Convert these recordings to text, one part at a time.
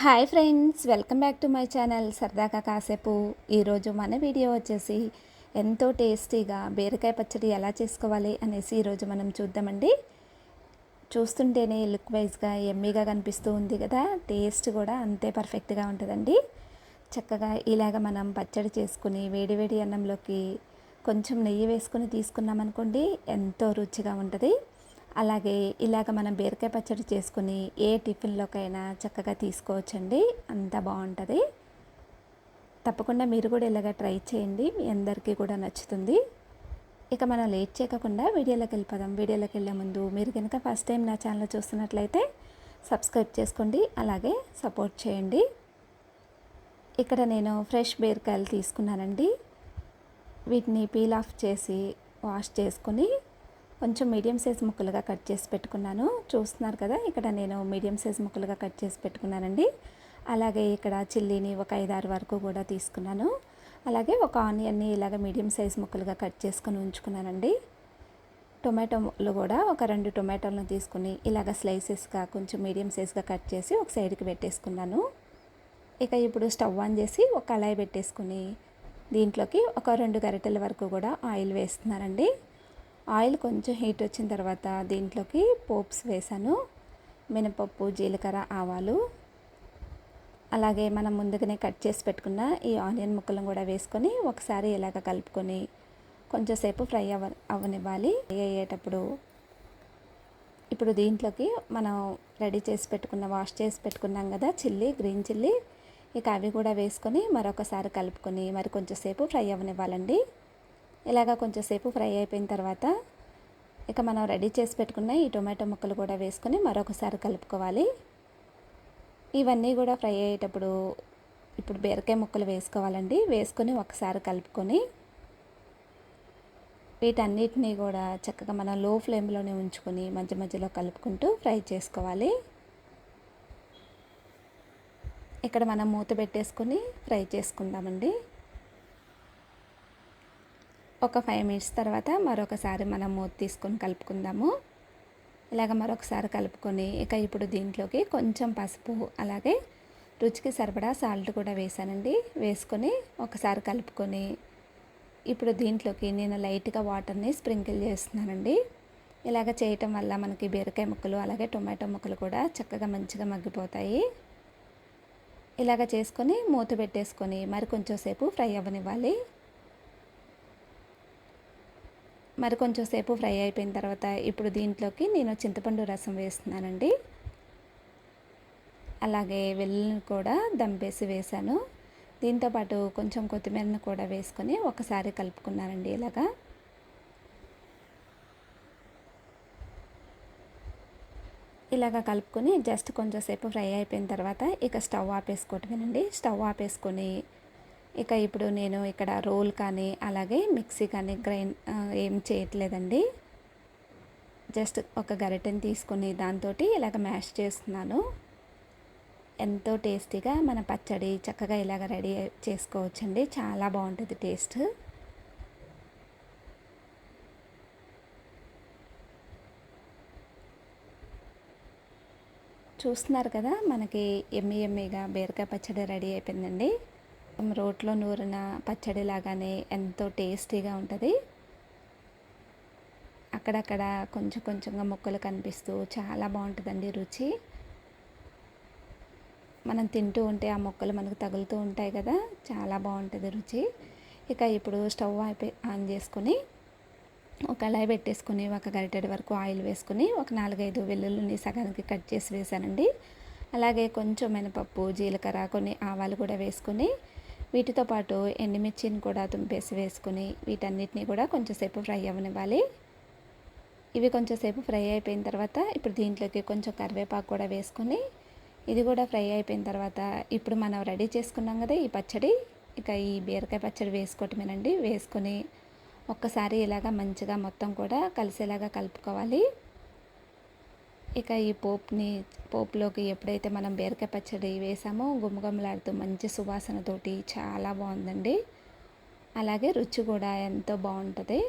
Hi friends welcome back to my channel సరదాగా కాసేపు. ఈరోజు మన వీడియో వచ్చేసి ఎంతో టేస్టీగా బీరకాయ పచ్చడి ఎలా చేసుకోవాలి అనేసి ఈరోజు మనం చూద్దామండి. చూస్తుంటేనే లుక్ వైజ్గా ఎమ్మీగా కనిపిస్తూ ఉంది కదా టేస్ట్ కూడా అంతే పర్ఫెక్ట్గా ఉంటుందండి. చక్కగా ఇలాగ మనం పచ్చడి చేసుకుని వేడివేడి అన్నంలోకి కొంచెం నెయ్యి వేసుకుని తీసుకున్నామనుకోండి ఎంతో రుచిగా ఉంటుంది. అలాగే ఇలాగ మనం బీరకాయ పచ్చడి చేసుకుని ఏ టిఫిన్లోకైనా చక్కగా తీసుకోవచ్చండి. అంత బాగుంటుంది. తప్పకుండా మీరు కూడా ఇలాగ ట్రై చేయండి. మీ అందరికీ కూడా నచ్చుతుంది. ఇక మనం లేట్ చేయకుండా వీడియోలోకి వెళ్ళిపోదాం. వీడియోలోకి వెళ్ళే ముందు మీరు కనుక ఫస్ట్ టైం నా ఛానల్ చూస్తున్నట్లయితే సబ్స్క్రైబ్ చేసుకోండి. అలాగే సపోర్ట్ చేయండి. ఇక్కడ నేను ఫ్రెష్ బీరకాయలు తీసుకున్నానండి. వీటిని పీల్ ఆఫ్ చేసి వాష్ చేసుకుని కొంచెం మీడియం సైజ్ ముక్కలుగా కట్ చేసి పెట్టుకున్నాను. చూస్తున్నారు కదా ఇక్కడ నేను మీడియం సైజ్ ముక్కలుగా కట్ చేసి పెట్టుకున్నానండి. అలాగే ఇక్కడ చిల్లీని ఒక ఐదారు వరకు కూడా తీసుకున్నాను. అలాగే ఒక ఆనియన్ని ఇలాగ మీడియం సైజ్ ముక్కలుగా కట్ చేసుకొని ఉంచుకున్నానండి. టొమాటోలు కూడా ఒక రెండు టొమాటోలను తీసుకుని ఇలాగ స్లైసెస్గా కొంచెం మీడియం సైజ్గా కట్ చేసి ఒక సైడ్కి పెట్టేసుకున్నాను. ఇక ఇప్పుడు స్టవ్ ఆన్ చేసి ఒక కళాయి పెట్టేసుకుని దీంట్లోకి ఒక రెండు గరిటెల వరకు కూడా ఆయిల్ వేస్తున్నానండి. ఆయిల్ కొంచెం హీట్ వచ్చిన తర్వాత దీంట్లోకి పోప్స్ వేసాను. మినపప్పు జీలకర్ర ఆవాలు. అలాగే మనం ముందుగానే కట్ చేసి పెట్టుకున్న ఈ ఆనియన్ ముక్కలను కూడా వేసుకొని ఒకసారి ఇలాగ కలుపుకొని కొంచెంసేపు ఫ్రై అవ అవ్వనివ్వాలి ఫ్రై అయ్యేటప్పుడు ఇప్పుడు దీంట్లోకి మనం రెడీ చేసి పెట్టుకున్న వాష్ చేసి పెట్టుకున్నాం కదా చిల్లీ గ్రీన్ చిల్లీ. ఇక అవి కూడా వేసుకొని మరొకసారి కలుపుకొని మరి కొంచెంసేపు ఫ్రై అవ్వనివ్వాలండి ఇలాగ కొంచెంసేపు ఫ్రై అయిపోయిన తర్వాత ఇక మనం రెడీ చేసి పెట్టుకున్న ఈ టొమాటో ముక్కలు కూడా వేసుకొని మరొకసారి కలుపుకోవాలి. ఇవన్నీ కూడా ఫ్రై అయ్యేటప్పుడు ఇప్పుడు బీరకాయ ముక్కలు వేసుకోవాలండి. వేసుకొని ఒకసారి కలుపుకొని వీటన్నిటినీ కూడా చక్కగా మనం లో ఫ్లేమ్లోనే ఉంచుకొని మధ్య మధ్యలో కలుపుకుంటూ ఫ్రై చేసుకోవాలి. ఇక్కడ మనం మూత పెట్టేసుకొని ఫ్రై చేసుకుందామండి. ఒక ఫైవ్ మినిట్స్ తర్వాత మరొకసారి మనం మూత తీసుకొని కలుపుకుందాము. ఇలాగ మరొకసారి కలుపుకొని ఇక ఇప్పుడు దీంట్లోకి కొంచెం పసుపు అలాగే రుచికి సరిపడా సాల్ట్ కూడా వేసానండి వేసుకొని ఒకసారి కలుపుకొని ఇప్పుడు దీంట్లోకి నేను లైట్గా వాటర్ని స్ప్రింకిల్ చేస్తున్నానండి. ఇలాగ చేయటం వల్ల మనకి బీరకాయ ముక్కలు అలాగే టొమాటో ముక్కలు కూడా చక్కగా మంచిగా మగ్గిపోతాయి. ఇలాగ చేసుకొని మూత పెట్టేసుకొని మరి కొంచెం సేపు ఫ్రై అవ్వనివ్వాలి. మరి కొంచెం సేపు ఫ్రై అయిపోయిన తర్వాత ఇప్పుడు దీంట్లోకి నేను చింతపండు రసం వేస్తున్నానండి. అలాగే వెల్లుల్ని కూడా దంపేసి వేశాను. దీంతోపాటు కొంచెం కొత్తిమీరను కూడా వేసుకొని ఒకసారి కలుపుకున్నానండి ఇలాగా. ఇలాగ కలుపుకొని జస్ట్ కొంచెం సేపు ఫ్రై అయిపోయిన తర్వాత ఇక స్టవ్ ఆపేసుకోవటమేనండి. స్టవ్ ఆపేసుకొని ఇక ఇప్పుడు నేను ఇక్కడ రోల్ కానీ అలాగే మిక్సీ కానీ గ్రైండ్ ఏం చేయట్లేదండి. జస్ట్ ఒక గరిటెని తీసుకుని దాంతో ఇలాగ మ్యాష్ చేస్తున్నాను. ఎంతో టేస్టీగా మన పచ్చడి చక్కగా ఇలాగ రెడీ చేసుకోవచ్చండి. చాలా బాగుంటుంది టేస్ట్. చూస్తున్నారు కదా మనకి ఎమ్మి ఎమ్మిగా బీరకాయ పచ్చడి రెడీ అయిపోయిందండి. రోట్లో నూరిన పచ్చడి లాగానే ఎంతో టేస్టీగా ఉంటుంది. అక్కడక్కడ కొంచెం కొంచెంగా ముక్కలు కనిపిస్తూ చాలా బాగుంటుందండి రుచి. మనం తింటూ ఉంటే ఆ మొక్కలు మనకు తగులుతూ ఉంటాయి కదా చాలా బాగుంటుంది రుచి. ఇక ఇప్పుడు స్టవ్ అయిపోయి ఆన్ చేసుకొని ఒక కళాయి పెట్టేసుకుని ఒక గరిటెడి వరకు ఆయిల్ వేసుకుని ఒక నాలుగైదు వెల్లుల్లిని సగానికి కట్ చేసి వేసానండి అలాగే కొంచెం మినపప్పు జీలకర్ర కొన్ని ఆవాలు కూడా వేసుకొని వీటితో పాటు ఎండుమిర్చిని కూడా తుంపేసి వేసుకుని వీటన్నిటిని కూడా కొంచెంసేపు ఫ్రై అవ్వనివ్వాలి. ఇవి కొంచెంసేపు ఫ్రై అయిపోయిన తర్వాత ఇప్పుడు దీంట్లోకి కొంచెం కరివేపాకు కూడా వేసుకొని ఇది కూడా ఫ్రై అయిపోయిన తర్వాత ఇప్పుడు మనం రెడీ చేసుకున్నాం కదా ఈ పచ్చడి ఇక ఈ బీరకాయ పచ్చడి వేసుకోవటమేనండి. వేసుకొని ఒక్కసారి ఇలాగా మంచిగా మొత్తం కూడా కలిసేలాగా కలుపుకోవాలి. ఇక ఈ పోప్ని పోపులోకి ఎప్పుడైతే మనం బీరకాయ పచ్చడి వేసామో గుమ్మగుమ్మలాడుతూ మంచి సువాసనతోటి చాలా బాగుందండి. అలాగే రుచి కూడా ఎంతో బాగుంటుంది.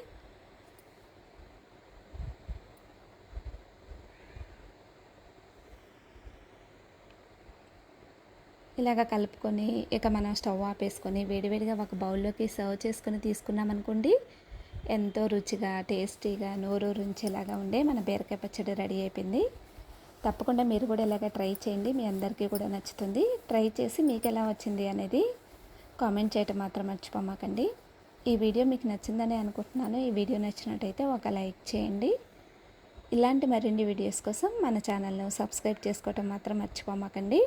ఇలాగ కలుపుకొని ఇక మనం స్టవ్ ఆపేసుకొని వేడివేడిగా ఒక బౌల్లోకి సర్వ్ చేసుకొని తీసుకున్నామనుకోండి ఎంతో రుచిగా టేస్టీగా నోరు రుంచేలాగా ఉండే మన బీరకాయ పచ్చడి రెడీ అయిపోయింది. తప్పకుండా మీరు కూడా ఇలాగ ట్రై చేయండి. మీ అందరికీ కూడా నచ్చుతుంది. ట్రై చేసి మీకు ఎలా వచ్చింది అనేది కామెంట్ చేయటం మాత్రం మర్చిపోమాకండి. ఈ వీడియో మీకు నచ్చిందని అనుకుంటున్నాను. ఈ వీడియో నచ్చినట్టయితే ఒక లైక్ చేయండి. ఇలాంటి మరిన్ని వీడియోస్ కోసం మన ఛానల్ను సబ్స్క్రైబ్ చేసుకోవటం మాత్రం మర్చిపోమాకండి.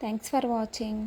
Thanks for watching.